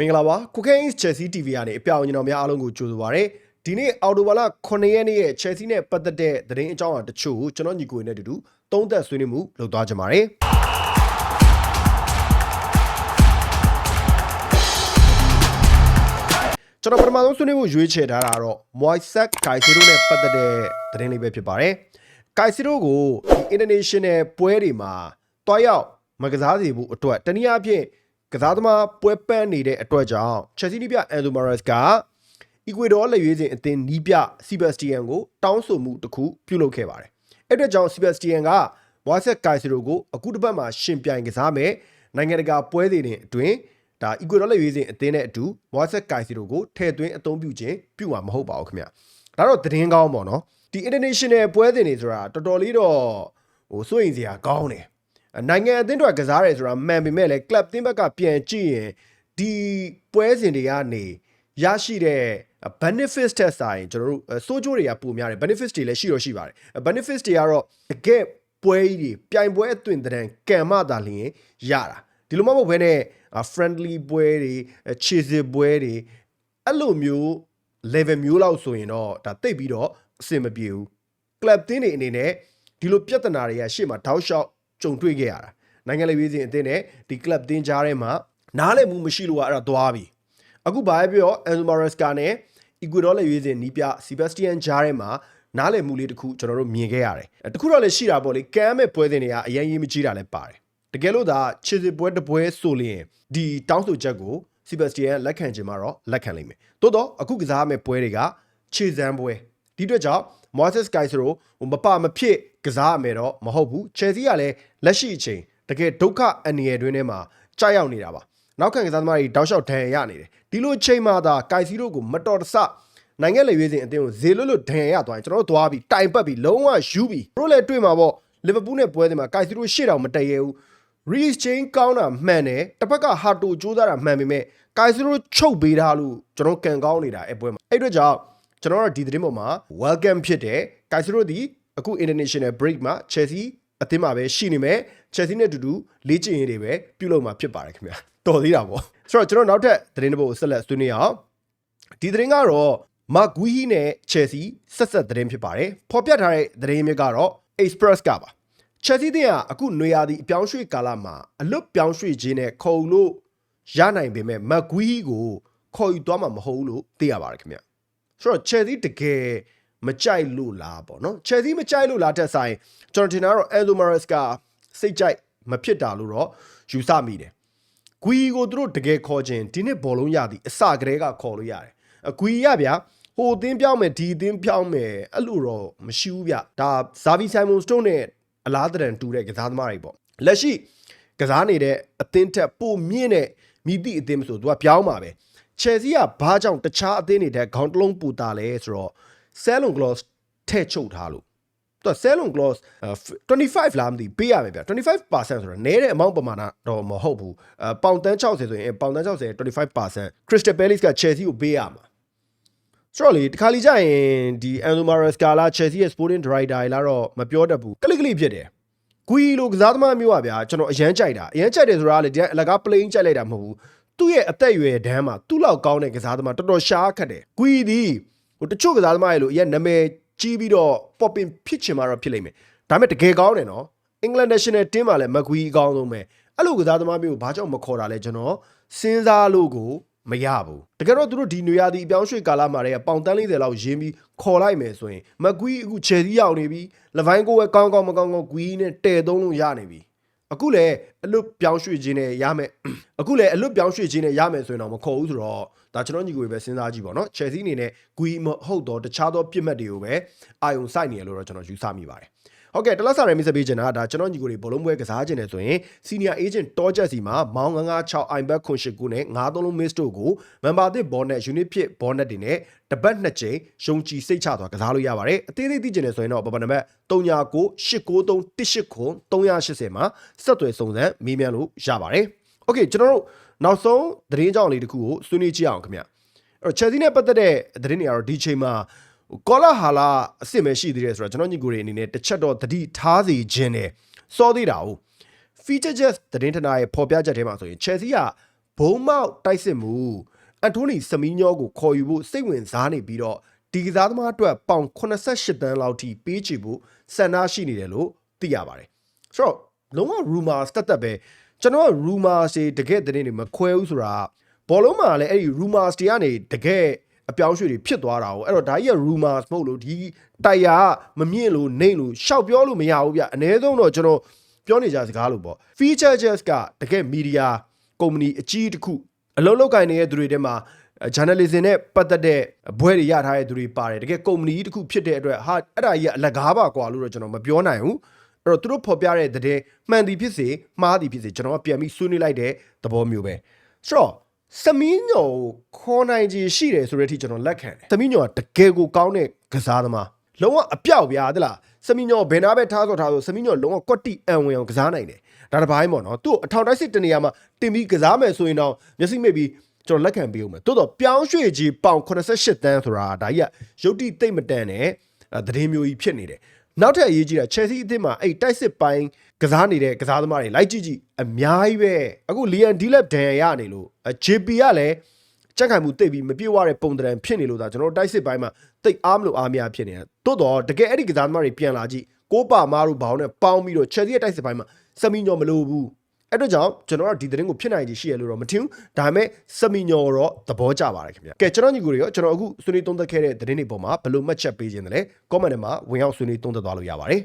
မင်္ဂလာပါကုကင်း Chelsea TV ကနေအပြောင်ကျွန်တော်များအားလုံးကိုကြိုဆိုပါရစေဒီနေ့အော်တိုဘာလ9ရက်နေ့ရဲ့ Chelsea နဲ့ပတ်သက်တဲ့သတင်းအကြောင်းအရာတချို့ကိုကျွန်တော်ညီကိုနဲ့အတူတူသုံးသပ်ဆွေးနွေးမှုလုပ်သွားကြပါမယ်ကျွန်တော်ပထမဆုံးဆွေးနွေးဖို့ရွေးချယ်ထားတာကတော့ Moiset Caicedo နဲ့ပတ်သက်တဲ့သတင်းလေးပဲဖြစ်ပါတယ်။ Caicedo ကိုဒီ International ပွဲတွေမှာတွားရောက်မကစားစေဖို့အတွက်တနည်းအားဖြင့် ကစားသမားပွဲပန်းနေတဲ့အတွက်ကြောင့် Chelsea နီးပြ Enzo Mares က Ecuador လက်ရွေးစင်အသင်းနီးပြ Sebastian ကိုတောင်းဆိုမှုတစ်ခုပြုလုပ်ခဲ့ပါတယ်။အဲ့အတွက်ကြောင့် Sebastian က Moiset Caicedo ကိုအခုတစ်ပတ်မှာရှင်ပြိုင်ကစားမယ်နိုင်ငံတကာပွဲတွေတင်အတွင်းဒါ Ecuador လက်ရွေးစင်အသင်းနဲ့အတူ Moiset Caicedo ကိုထည့်သွင်းအသုံးပြုခြင်းပြုမှာမဟုတ်ပါဘူးခင်ဗျ။ဒါတော့သတင်းကောင်းပေါ့နော်။ဒီ international ပွဲစဉ်တွေဆိုတာတော်တော်လေးတော့ဟိုစိုးရင်စရာကောင်းတယ်။ နိုင်ငံအသင်းတွေကစားရဲဆိုတာမှန်ပေမဲ့လည်း club သင်းဘက်ကပြန်ကြည့်ရင်ဒီပွဲစဉ်တွေကနေရရှိတဲ့ benefits တက်ဆိုင်ကျွန်တော်တို့စိုးကျိုးတွေကပိုများတယ် benefits တွေလည်းရှိတော့ရှိပါတယ် benefits တွေကတော့တကယ်ပွဲကြီးတွေပြိုင်ပွဲအသွင်တန်းကံမသာလျင်ရတာဒီလိုမှမဟုတ်ဘဲနဲ့ friendly ပွဲတွေခြေစစ်ပွဲတွေအဲ့လိုမျိုး level မျိုးလောက်ဆိုရင်တော့ဒါတိတ်ပြီးတော့အဆင်မပြေဘူး club တင်းတွေအနေနဲ့ဒီလိုပြဿနာတွေကရှေ့မှာတောက်လျှော က်ကြုံတွေ့ခဲ့ရတာနိုင်ငံလေးရေးစဉ်အသင်းနဲ့ဒီ club တင်းကြားထဲမှာနားလည်မှုမရှိလို့ကအဲ့ဒါသွားပြီအခုဘာပဲပြော Enzo Maresca နဲ့ Ecuador လက်ရွေးစဉ်နီးပြ Sebastian ကြားထဲမှာနားလည်မှုလေးတစ်ခုကျွန်တော်တို့မြင်ခဲ့ရတယ်တခုတော့လည်းရှိတာပေါ့လေကမ်းမဲ့ပွဲစဉ်တွေကအရင်ရေးမကြီးတာလည်းပါတယ်တကယ်လို့သာခြေစစ်ပွဲတစ်ပွဲဆိုလျင်ဒီတောင်းဆိုချက်ကို Sebastian လက်ခံခြင်းမှာတော့လက်ခံလိမ့်မယ်တိုးတော့အခုကစားမဲ့ပွဲတွေကခြေစမ်းပွဲဒီအတွက်ကြောင့် Moises Caicedo ဟိုမပမဖြစ် ကစားရမယ်တော့မဟုတ်ဘူး Chelsea ကလည်းလက်ရှိအချိန်တကယ်ဒုက္ခအန္တရာယ်တွင်းထဲမှာကြာရောက်နေတာပါနောက်ခံကစားသမားတွေတောက်လျှောက်ဒဏ်ရာရနေတယ်ဒီလိုချိန်မှသာ Caicedo ကိုမတော်တဆနိုင်ငံလေရွေးစဉ်အတင်းကိုဇေလွတ်လွတ်ဒဏ်ရာရသွားရင်ကျွန်တော်တို့သွားပြီးတိုင်ပတ်ပြီးလုံးဝယူပြီးတို့လည်းတွေ့မှာပေါ့လီဗာပူးနဲ့ပွဲစဉ်မှာ Caicedo ရှေ့တောင်မတည့်ရဘူး reach chain ကောင်းတာမှန်တယ်တစ်ဖက်ကဟာတိုကြိုးစားတာမှန်ပေမဲ့ Caicedo ချုပ်ပေးထားလို့ကျွန်တော်ကန်ကောင်းနေတာအဲ့ပွဲမှာအဲ့အတွက်ကြောင့်ကျွန်တော်တို့ဒီသတင်းပေါ်မှာ welcome ဖြစ်တယ် Caicedo ဒီ အခု international break မှာ Chelsea အသင်းမှာပဲရှိနေမယ် Chelsea နဲ့အတူတူလေ့ကျင့်ရေးတွေပဲပြုလုပ်မှာဖြစ်ပါတယ်ခင်ဗျာတော်သေးတာပေါ့ဆိုတော့ကျွန်တော်နောက်ထပ်သတင်းတစ်ပုဒ်ဆက်လက်ဆွေးနွေးအောင်ဒီသတင်းကတော့မာဂွီဟီနဲ့ Chelsea ဆက်ဆက်သတင်းဖြစ်ပါတယ်ဖော်ပြထားတဲ့သတင်းမျိုးကတော့ Express ကပါ Chelsea တင်ကအခုနွေရာသီအပြောင်းရွှေ့ကာလမှာအလွတ်ပြောင်းရွှေ့ခြင်းနဲ့ခေါ်လို့ရနိုင်ပေမဲ့မက်ဂွီကိုခေါ်ယူသွားမှာမဟုတ်ဘူးလို့သိရပါတယ်ခင်ဗျဆိုတော့ Chelsea တကယ် မကြိုက်လို့လားပေါ့နော် Chelsea မကြိုက်လို့လားတက်ဆိုင်ကျွန်တော်ထင်တာတော့ Enzo Maresca စိတ်ကြိုက်မဖြစ်တာလို့တော့ယူဆမိတယ်ဂွီကိုသူတို့တကယ်ခေါ်ခြင်းဒီနှစ်ဘောလုံးရသည်အစကတည်းကခေါ်လို့ရတယ်အဂွီရဗျာဟိုအသင်းပြောင်းမယ်ဒီအသင်းပြောင်းမယ်အဲ့လိုတော့မရှိဘူးဗျဒါဇာဗီဆိုင်မွန်စတိုးနဲ့အလားတရန်တူတဲ့ကစားသမားတွေပေါ့လက်ရှိကစားနေတဲ့အသင်းထက်ပိုမြင့်တဲ့မိသည့်အသင်းမဆိုသူကပြောင်းပါပဲချယ်ဆီကဘာကြောင့်တခြားအသင်းတွေတဲ့ခေါင်းတစ်လုံးပူတာလဲဆိုတော့ Salon Gloss ထဲ့ချုပ်ထားလို့သူက Salon Gloss 25လားမသိပေးရမယ်ဗျ25%ဆိုတော့နည်းတဲ့အမောင့်ပမာဏတော့မဟုတ်ဘူးအပေါင်တန်း60ဆိုရင်ပေါင်တန်း60 25% Crystal Palace က Chelsea ကိုပေးရမှာဆိုတော့လေတခါလီကြရင်ဒီ Enzo Maresca လာ Chelsea ရဲ့ Sporting Director လာတော့မပြောတတ်ဘူးကလစ်ကလစ်ဖြစ်တယ်ဂွီလိုကစားသမားမျိုးอ่ะဗျာကျွန်တော်အရန်ကြိုက်တာအရန်ကြိုက်တယ်ဆိုတာလေဒီအလကား plane ကြိုက်လိုက်တာမဟုတ်ဘူးသူ့ရဲ့အသက်အရွယ်ဒန်းမှာသူ့လောက်ကောင်းတဲ့ကစားသမားတော်တော်ရှားခတ်တယ်ဂွီဒီ ဟိုတချို့ကစားသမားတွေလို့အရင်နာမည်ကြီးပြီးတော့ popping ဖြစ်ချင်မှာတော့ဖြစ်လိမ့်မယ်ဒါပေမဲ့တကယ်ကောင်းတယ်နော် England National Team မှာလည်းမကွီအကောင်းဆုံးပဲအဲ့လိုကစားသမားမျိုးကိုဘာကြောင့်မခေါ်တာလဲကျွန်တော်စဉ်းစားလို့ကိုမရဘူးတကယ်တော့သူတို့ဒီနွေရာသီအပြောင်းရွှေ့ကာလမှာတည်းကပေါင်တန်း40လောက်ရင်းပြီးခေါ်လိုက်မယ်ဆိုရင်မကွီအခုချယ်စီရောက်နေပြီလဗိုင်းကိုပဲကောင်းကောင်းမကောင်းကောင်းကွီနဲ့တဲသုံးလို့ရနေပြီ အခုလည်းအလွတ်ပြောင်းရွှေ့ခြင်းနဲ့ရမယ်အခုလည်းအလွတ်ပြောင်းရွှေ့ခြင်းနဲ့ရမယ်ဆိုရင်တော့မခေါ်ဘူးဆိုတော့ဒါကျွန်တော်ညီကိုပဲစဉ်းစားကြည့်ပါတော့ချယ်ဆီအနေနဲ့ဂွီမဟုတ်တော့တခြားသောပြစ်မှတ်တွေကိုပဲအာယုံစိုက်နေရလို့တော့ကျွန်တော်ယူဆမိပါတယ် ဟုတ်ကဲ့တလဆာရမီစပေးချင်တာဒါကျွန်တော်ညီကိုတွေဘောလုံးပွဲကစားခြင်းနဲ့ဆိုရင် senior agent တောချက်စီမှာမောင်း996 iBet ခွန်ရှိကူနဲ့9သုံးလုံး miss တို့ကို member သစ် bonnet unit ဖြစ် bonnet တွေနဲ့တပတ်နှစ်ကြိမ်ရှုံချီစိတ်ချသွားကစားလို့ရပါတယ်အသေးသေးသိချင်တယ်ဆိုရင်တော့ပပနံပါတ်399893 380မှာဆက်သွယ်စုံစမ်းမေးမြန်းလို့ရပါတယ်โอเคကျွန်တော်တို့နောက်ဆုံးသတင်းကြောင်းလေးတစ်ခုကိုဆွေးနွေးကြည့်အောင်ခင်ဗျအဲ့တော့ Chelsea နဲ့ပတ်သက်တဲ့သတင်းတွေကတော့ဒီချိန်မှာ ကောလာဟာလာအစ်စ်ပဲရှိသေးတယ်ဆိုတော့ကျွန်တော်ညီကိုတွေအနေနဲ့တစ်ချက်တော့သတိထားစီခြင်းနဲ့စောသေးတာဟုတ် feature jet သတင်းထနာရဲ့ပေါ်ပြချက်ထဲမှာဆိုရင် Chelsea ကဘုံမောက်တိုက်စစ်မှုအန်တိုနီစမီညောကိုခေါ်ယူဖို့စိတ်ဝင်စားနေပြီးတော့ဒီကစားသမားအတွက်ပေါင်88တန်းလောက်ထိပေးချေဖို့စံနာရှိနေတယ်လို့သိရပါတယ်ဆိုတော့လုံးဝ rumors တက်တက်ပဲကျွန်တော်က rumors တွေတကယ်သတင်းတွေမခွဲဘူးဆိုတာဘောလုံးမှာလည်းအဲ့ဒီ rumors တွေကနေတကယ် အပြောင်းအရွှေ့တွေဖြစ်သွားတာ哦အဲ့တော့ဒါကြီးက rumors မဟုတ်လို့ဒီတိုက်ယာမမြင့်လို့နေလို့ရှောက်ပြောလို့မရဘူးဗျအ ਨੇ ဆုံးတော့ကျွန်တော်ပြောနေကြစကားလို့ပေါ့ feature just ကတကယ် media ကုမ္ပဏီအကြီးတစ်ခုအလုံးလောက်ကင်နေတဲ့သူတွေထဲမှာ journalism နဲ့ပတ်သက်တဲ့ဘွဲတွေရထားတဲ့သူတွေပါတယ်တကယ်ကုမ္ပဏီတစ်ခုဖြစ်တဲ့အတွက်ဟာအဲ့ဒါကြီးကအလကားပါကွာလို့တော့ကျွန်တော်မပြောနိုင်ဘူးအဲ့တော့သူတို့ဖော်ပြတဲ့တဲ့မှန်သည်ဖြစ်စေမှားသည်ဖြစ်စေကျွန်တော်ကပြန်ပြီးဆွေးနွေးလိုက်တဲ့သဘောမျိုးပဲဆိုတော့ စမင်းညော်ကိုခေါ်နိုင်ခြင်းရှိတယ်ဆိုတဲ့အထိကျွန်တော်လက်ခံတယ်စမင်းညော်ကတကယ်ကိုကောင်းတဲ့ကစားသမားလုံးဝအပြောက်ဗျာတလားစမင်းညော်ဘယ်နာပဲထားဆိုထားဆိုစမင်းညော်လုံးဝကွက်တိအံဝင်အောင်ကစားနိုင်တယ်ဒါတစ်ပိုင်းပေါ့နော်သူ့အထောင်တိုက်စစ်တနေရာမှာတင်ပြီးကစားမယ်ဆိုရင်တော့မျက်စိမိတ်ပြီးကျွန်တော်လက်ခံပေးဦးမယ်တိုးတော့ပြောင်းရွှေ့ကြီးပေါင်88တန်းဆိုတာဒါကြီးကရုပ်တိတိတ်မတန်နဲ့အဲသတင်းမျိုးကြီးဖြစ်နေတယ် နောက်ထပ်အရေးကြီးတာ Chelsea အသင်းမှာအဲ့တိုက်စစ်ပိုင်းကစားနေတဲ့ကစားသမားတွေလိုက်ကြည့်ကြည့်အများကြီးပဲအခု Liam Delap ဒန်ရနေလို့အဲ JP ကလည်းကြက်ခိုင်မှုတိတ်ပြီးမပြေဝတဲ့ပုံတံဖြစ်နေလို့ဒါကျွန်တော်တို့တိုက်စစ်ပိုင်းမှာတိတ်အားမလို့အားမရဖြစ်နေတာတိုးတော့တကယ်အဲ့ဒီကစားသမားတွေပြန်လာကြည့်ကိုပါမားတို့ဘောင်းနဲ့ပေါင်းပြီးတော့ Chelsea ရဲ့တိုက်စစ်ပိုင်းမှာစမီညော်မလို့ဘူး အဲ့တော့ကြောင့်ကျွန်တော်တို့ဒီသတင်းကိုဖြစ်နိုင်ကြီးရှိရလို့တော့မထင်ဘူးဒါပေမဲ့စမီညော်တော့သဘောကျပါတယ်ခင်ဗျကဲကျွန်တော်ညီကိုတွေရောကျွန်တော်အခုဆွေးနွေးသုံးသပ်ခဲ့တဲ့သတင်းတွေပေါ်မှာဘယ်လိုမှတ်ချက်ပေးခြင်းတလဲ comment ထဲမှာဝင်ရောက်ဆွေးနွေးသုံးသပ်သွားလို့ရပါတယ်